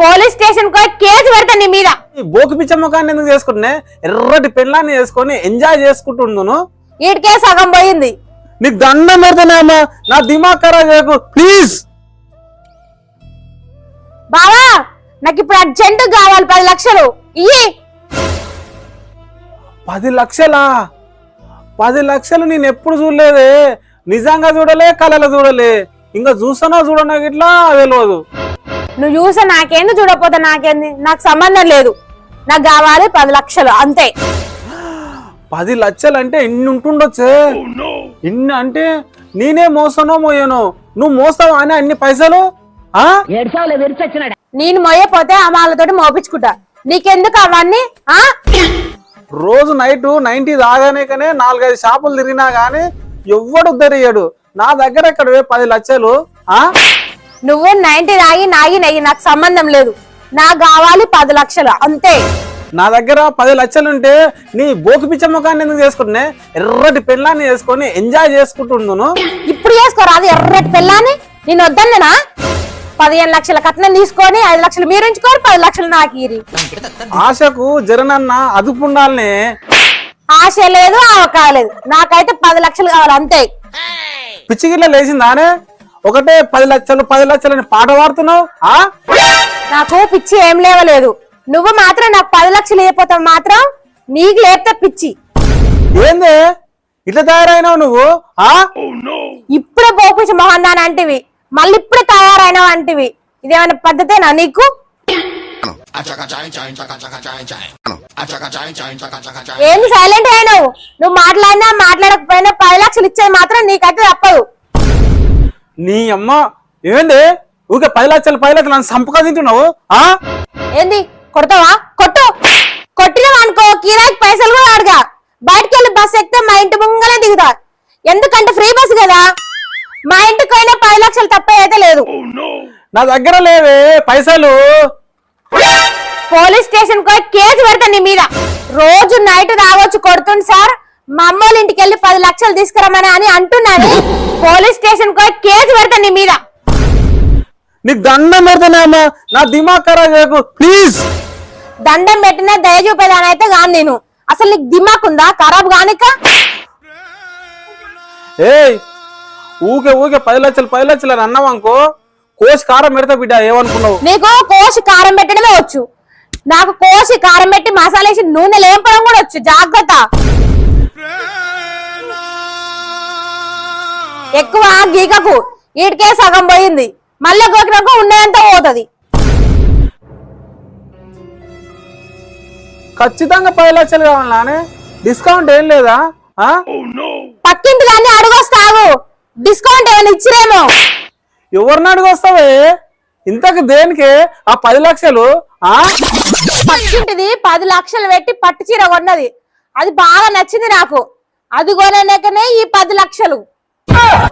Police station case పెడతా నీ మీద. బోకు పిచ్చ ముఖాన్ని ఎందుకు చేసుకుంటున్నా ఎర్రటి పెళ్ళాన్ని చేసుకొని ఎంజాయ్ చేసుకుంటుండును. వీటికే సగం పోయింది. నీకు దండం పెడతానేమ్మా నా దిమాగ్ ఖరాబ్ చేయకు. ప్లీజ్ బావా నాకు ఇప్పుడు అర్జెంట్ కావాలి పది లక్షలు. ఇయ్యి. పది లక్షలా? పది లక్షలు నేను ఎప్పుడు చూడలేదే. నిజంగా చూడలే కళలో చూడలే. ఇంకా చూస్తానో చూడనో ఇట్లా తెలియదు. నువ్వు చూసా నాకేంది చూడకపోతే నాకేంది? నాకు సంబంధం లేదు. నాకు కావాలి పది లక్షలు అంతే. పది లక్షలు అంటే ఇన్ని ఉంటుండొచ్చే. ఇన్ని అంటే నేనే మోస్తానో మోయను? నువ్వు మోస్తావా అని అన్ని పైసలు? ఆ? నేను మొయ్యపోతే అమ్మాలతోటి మోపించుకుంటా. నీకెందుకు అవన్నీ? ఆ? రోజు నైట్ నైన్టీ దాగానే కానీ నాలుగైదు షాపులు తిరిగినా గానీ ఎవ్వడు ఉద్దరియడు నా దగ్గర ఇక్కడ పది లక్షలు? ఆ? నువ్వు నైన్టీ నాగి నాగి నెయ్యి నాకు సంబంధం లేదు. నాకు కావాలి పది లక్షలు అంతే. నా దగ్గర పది లక్షలు ఉంటే నీ బోకు పిచ్చ ముఖాన్ని ఎందుకు చేసుకుంటున్నా ఎర్రటి పెళ్ళాన్ని చేసుకొని ఎంజాయ్ చేసుకుంటుండును. ఇప్పుడు చేసుకోరా అది ఎర్రటి పిల్లని నేను వద్దన్ననా? పదిహేను లక్షల కట్నం తీసుకొని ఐదు లక్షలు మీరు ఉంచుకొని పది లక్షలు నాకు ఇరి ఆశకు జరనన్న అదుపు ఉండాలనే ఆశ లేదు ఆవకాయ లేదు. నాకైతే పది లక్షలు కావాలి అంతే. పిచ్చిగిట్ల లేచిందానే? ఒకటే పది లక్షలు పది లక్షలు అని పాట పాడుతున్నావు? ఆ? నాకు పిచ్చి ఏం లేవలేదు. నువ్వు మాత్రం నాకు పది లక్షలు అయిపోతావు మాత్రం నీకు లేపితే పిచ్చి. ఏంది? ఇట్లా తయారైనావు నువ్వు? ఆ? ఇప్పుడే పోపించి మొహన్ దాని అంటివి. మళ్ళీ ఇప్పుడే తయారైనావు అంటివి. ఇదేమైనా పద్ధతేనా నీకు? ఏంది సైలెంట్ అయినావు? నువ్వు మాట్లాడినా మాట్లాడకపోయినా పది లక్షలు ఇచ్చేది మాత్రం నీకైతే తప్పదు. నీ అమ్మ ఏంది? ఊకే పది లక్షలు పది లక్షలు అని సంపక తింటున్నావు? ఆ? ఏంది? కొడతావా? కొట్టు. కొట్టినావు అనుకో కిరాయికి పైసలు కూడా అడగా. బయటికి వెళ్ళి బస్ ఎక్కితే మా ఇంటి ముంగలే దిగుతా. ఎందుకంటే ఫ్రీ బస్ కదా. మా ఇంటికి పోయినా పది లక్షలు తప్ప అయితే లేదు. నా దగ్గర లేవే పైసలు. పోలీస్ స్టేషన్కు కేసు పెడతా నీ మీద. రోజు నైట్ రావచ్చు కొడుతుంది సార్. మా అమ్మోళ్ళ ఇంటికి వెళ్ళి పది లక్షలు తీసుకురమ్మని అని అంటున్నాను పోలీస్ స్టేషన్కు కేసు పెడతా నీ మీద. నీకు దండం పెడతానేమ్మా నా దిమాగ్ ఖరాబ్ చేయకు. ప్లీజ్. దండం పెట్టినా దయ చూపేదాని అయితే కాను నేను. అసలు నీకు దిమాక్ ఉందా? ఖరాబ్ కానిక? ఏయ్ ఊకే ఊకే పది లక్షలు పది లక్షలు అని అన్నావు అనుకో కోసి కారం పెడతా బిడ్డ ఏమనుకున్నావు? నీకు కోసి కారం పెట్టడమే వచ్చు. నాకు కోసి కారం పెట్టి మసాలా వేసి నూనె లేపడం కూడా వచ్చు. జాగ్రత్త. ఎక్కువ గీకకు వీటికే సగం పోయింది. మళ్ళీ గోకినాక ఉన్నదంతా పోతుంది. ఖచ్చితంగా పది లక్షలు కావాలనే డిస్కౌంట్ ఏం లేదా? ఆ? పక్కింటి కానీ అడుగొస్తావు. డిస్కౌంట్ ఏమైనా ఇచ్చిరేమో. ఎవరిని అడిగొస్తావే? ఇంతకు దేనికి? ఆ పది లక్షలు ఆ? పక్కింటిది పది లక్షలు పెట్టి పట్టు చీర కొన్నది. అది బాగా నచ్చింది నాకు. అది కొనలేకనే ఈ పది లక్షలు.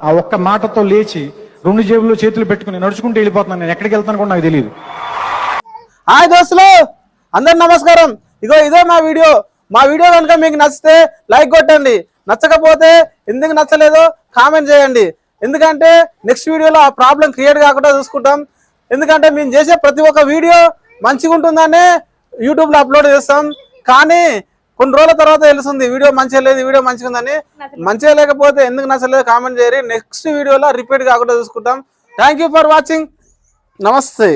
ఆ ఒక్క మాటతో లేచి రెండు జేబుల్లో చేతులు పెట్టుకుని నడుచుకుంటూ వెళ్ళిపోతున్నాను. నేను ఎక్కడికి వెళ్తాను కూడా నాకు తెలియదు హాయ్ దోస్తులు! అందరు నమస్కారం. ఇగో ఇదే మా వీడియో. మా వీడియో కనుక మీకు నచ్చితే లైక్ కొట్టండి. నచ్చకపోతే ఎందుకు నచ్చలేదో కామెంట్ చేయండి. ఎందుకంటే నెక్స్ట్ వీడియోలో ఆ ప్రాబ్లం క్రియేట్ కాకుండా చూసుకుంటాం. ఎందుకంటే మేము చేసే ప్రతి ఒక్క వీడియో మంచిగా ఉంటుందనే యూట్యూబ్లో అప్లోడ్ చేస్తాం. కానీ కొన్ని రోజుల తర్వాత తెలుస్తుంది వీడియో మంచిగా లేదు వీడియో మంచిగా ఉందని. మంచిగా లేకపోతే ఎందుకు నచ్చలేదు కామెంట్ చేయరు. నెక్స్ట్ వీడియోలో రిపీట్ కాకుండా చూసుకుంటాం. థ్యాంక్ యూ ఫర్ వాచింగ్ నమస్తే.